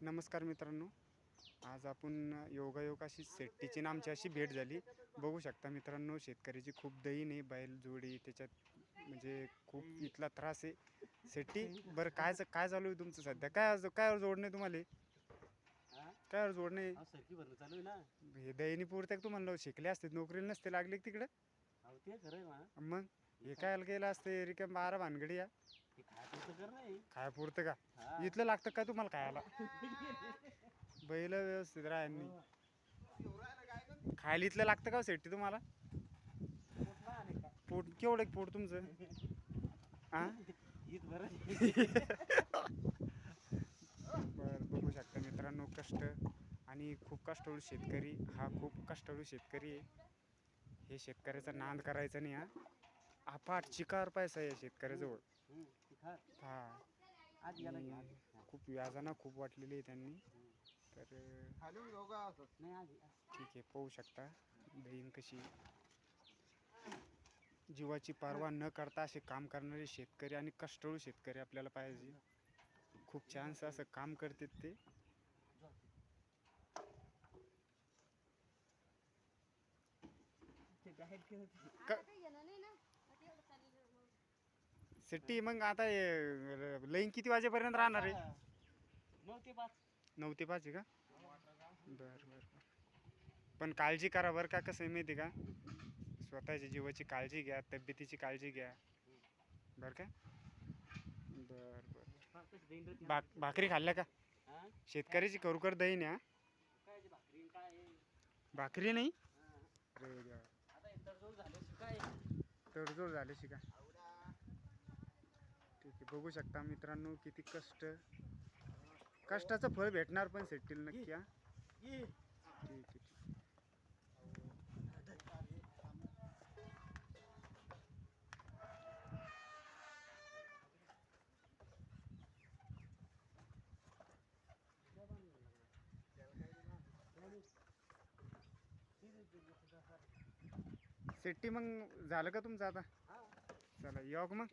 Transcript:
नमस्कार मित्रांनो. आज आपण योगायोग अशी सेट्टीची ना आमची अशी भेट झाली. बघू शकता मित्रांनो शेतकऱ्याची खूप दहीन आहे बैल जोडी त्याच्यात म्हणजे खूप इथला त्रास आहे. सेट्टी बरं काय काय चालू आहे तुमचं सध्या? काय आज- काय जोडणे तुम्हाला? काय जोडणे हे दहीनी पुरते का तुम्हाला? शिकले असते नोकरीला नसते लागले तिकडे? ते मग? हे काय गेलं असते रिकाम बारा भानगडी या. काय पुरतं का? हा. इथलं लागतं काय तुम्हाला खायला? बैल व्यवस्थित राहायला खायला इथलं लागतं का सेट्टी तुम्हाला? आणि काय? पोट केवढं पोट तुमचं? हा? बरं. बघू शकता मित्रांनो कष्ट आणि खूप कष्टाळू शेतकरी हा खूप कष्टाळू शेतकरी आहे. हे शेतकऱ्याचा नांद करायचा नाही हा. अफाट चिकार पैसा आहे या शेतकऱ्याजवळ. हा. आज गेला की आज. आणि खूप व्याजानं खूप वाटलेली आहे त्यांनी. तर अं, नाही आज आज. ठीक आहे पाहू शकता. बहीण कशी जीवाची पर्वा न करता असे काम करणारे शेतकरी आणि कष्टाळू शेतकरी आपल्याला पाहिजे. खूप छानसं असं काम करतात ते. सिट्टी मग आता लईन किती वाजेपर्यंत राहणार आहे. नऊ ते पाच. नऊ ते पाच आहे का? बरं बरं पण काळजी करा बरं का कसं आहे माहिती का? स्वतःच्या जीवाची काळजी घ्या तब्येतीची काळजी घ्या. बरं का? बरं बरं? भाक भाकरी खाल्ल्या का? शेतकऱ्याची करूकर दही ते भाकरी नाही? तडजोड झालं शिका बघू शकता मित्रांनो किती कष्ट. कष्टाचं फळ भेटणार पण सेटील नक्की हा. ठीक आहे ठीक. सेट्टी मग झालं का तुमचं आता? चला योग मग?